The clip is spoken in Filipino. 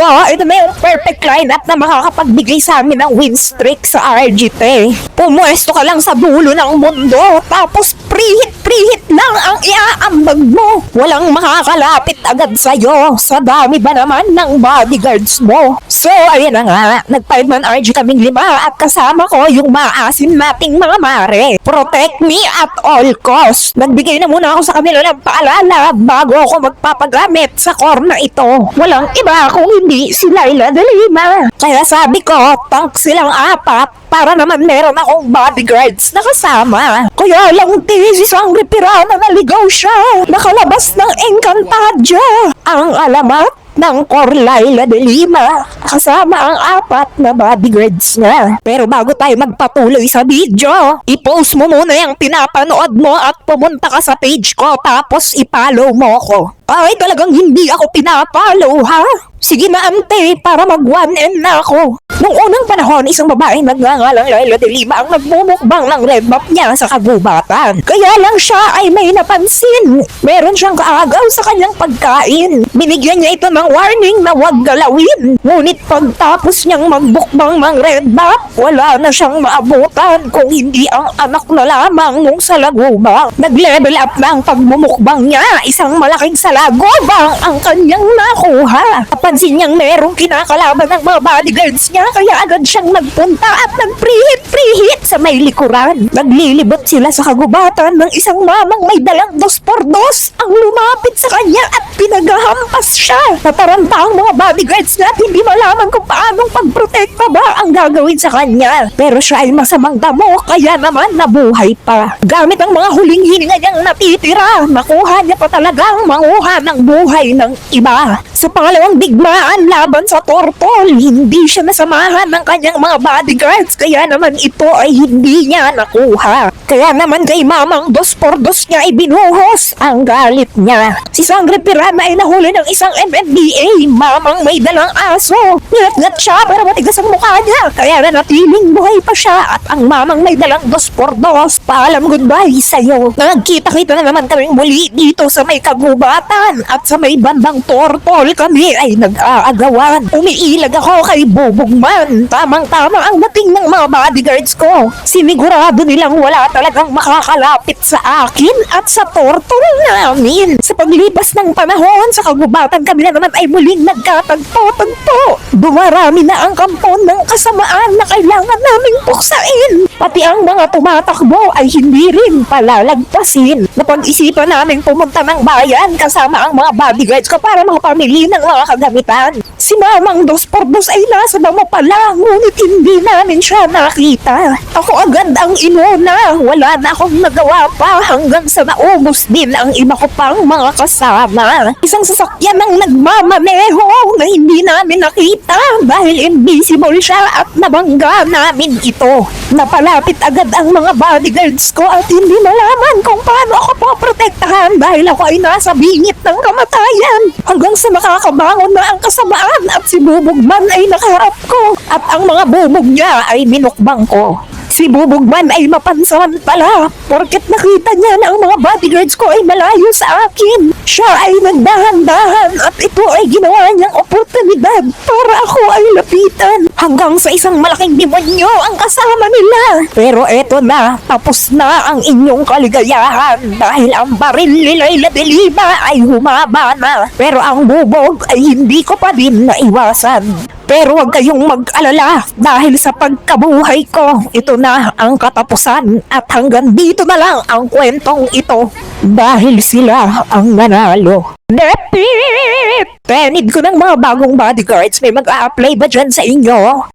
ko, ito na yung perfect lineup na makakapagbigay sa amin ng win streak sa RGT. Pumuesto ka lang sa dulo ng mundo, tapos prihit prihit lang ang iaambag mo. Walang makakalapit agad sa'yo. Sa dami ba naman ng bodyguards mo? So, ayun na nga, nag-5-man RG kaming lima at kasama ko yung maasim nating mga mare. Protect me at all costs. Nagbigay na muna ako sa kanila ng paalala bago ako magpapagamit sa core na ito. Walang iba kung hindi si Laila de Lima. Kaya sabi ko, tank silang apat para naman meron akong bodyguards na kasama. Kaya lang thesis ang repira na naligaw siya. Nakalabas ng Encantadia. Ang alamat ng Corlaila de Lima kasama ang apat na bodyguards niya. Pero bago tayo magpatuloy sa video, i-post mo muna yung pinapanood mo at pumunta ka sa page ko tapos i-follow mo ako. Ay, talagang hindi ako pinapollow, ha? Sige na, ante, para mag 1M na ako. Noong unang panahon, isang babaeng nagngangalang Laila de Lima ang nagmumukbang ng red map niya sa kagubatan. Kaya lang siya ay may napansin. Meron siyang kaagaw sa kanyang pagkain. Binigyan niya ito ng warning na huwag galawin. Ngunit pagtapos niyang magbukbang ng red map, wala na siyang maabutan kung hindi ang anak na lamang nung sa laguba. Nag-level up na ang pagmumukbang niya. Isang malaking salagubang ang kanyang nakuha. Napansin niyang merong kinakalaban ng mga bodyguards niya kaya agad siyang nagpunta at nagprihit-prihit sa may likuran. Naglilibot sila sa kagubatan ng isang mamang may dalang dos por dos ang lumapit sa kanya at pinagahampas siya. Nataranta ang mga bodyguards niya at hindi malaman kung paanong pagprotekta ba ang gagawin sa kanya. Pero siya ay masamang damo kaya naman nabuhay pa. Gamit ang mga huling hininga niyang natitira, nakuha niya pa talagang manguha ng buhay ng iba. Sa pangalawang digmaan laban sa Tortol, hindi siya nasamahan ng kanyang mga bodyguards kaya naman ito ay hindi niya nakuha. Kaya naman kay mamang dos por dos niya ay binuhos ang galit niya. Si Sangre Pirana ay nahuli ng isang MNDA, mamang may dalang aso. Ngat-ngat siya pero matigas ang mukha niya kaya nanatiling buhay pa siya at ang mamang may dalang dos por dos. Paalam goodbye sa'yo. Nagkita-kita na naman kaming muli dito sa may kagubatan at sa may bandang Tortol kami ay nag-aagawan. Umiilag ako kay Bubugman. Tamang-tama ang dating ng mga bodyguards ko. Sinigurado nilang wala talagang makakalapit sa akin at sa Tortol namin. Sa paglipas ng panahon sa kagubatan kami na naman ay muling nagkatagpo-tagpo. Dumarami na ang kampon ng kasamaan na kailangan naming puksain. Pati ang mga tumatakbo ay hindi rin palalagpasin. Napag-isipan namin pumunta ng bayan kasama ang mga bodyguards ko para makapamili ng mga kagamitan. Si Mamang Dos por Dos ay nasa damo pala, ngunit hindi namin siya nakita. Ako agad ang inuna, wala na akong nagawa pa hanggang sa naubos din ang iba ko pang mga kasama. Isang sasakyan ang nagmamaneho na hindi namin nakita dahil invisible siya at nabangga namin ito. Napalapit agad ang mga bodyguards ko at hindi malaman kung paano ako poprotektahan dahil ako ay nasa bingit ng kamatayan. Hanggang sa makakabangon na ang kasamaan at si Bubugman ay nakaharap ko at ang mga bubog niya ay minukbang ko. Si Bubugman ay mapansamantala porket nakita niya na ang mga bodyguards ko ay malayo sa akin. Siya ay nagdahan-dahan at ito ay ginawa niyang oportunidad para ako ay lapitan. Hanggang sa isang malaking demonyo ang kasama nila. Pero eto na, tapos na ang inyong kaligayahan dahil ang baril ni Layla de Lima ay humaba na. Pero ang bubog ay hindi ko pa din naiwasan. Pero huwag kayong mag-alala dahil sa pagkabuhay ko, ito na ang katapusan at hanggang dito na lang ang kwentong ito dahil sila ang nanalo. Nepit! Tenid ko ng mga bagong bodyguards, may mag-a-apply ba dyan sa inyo?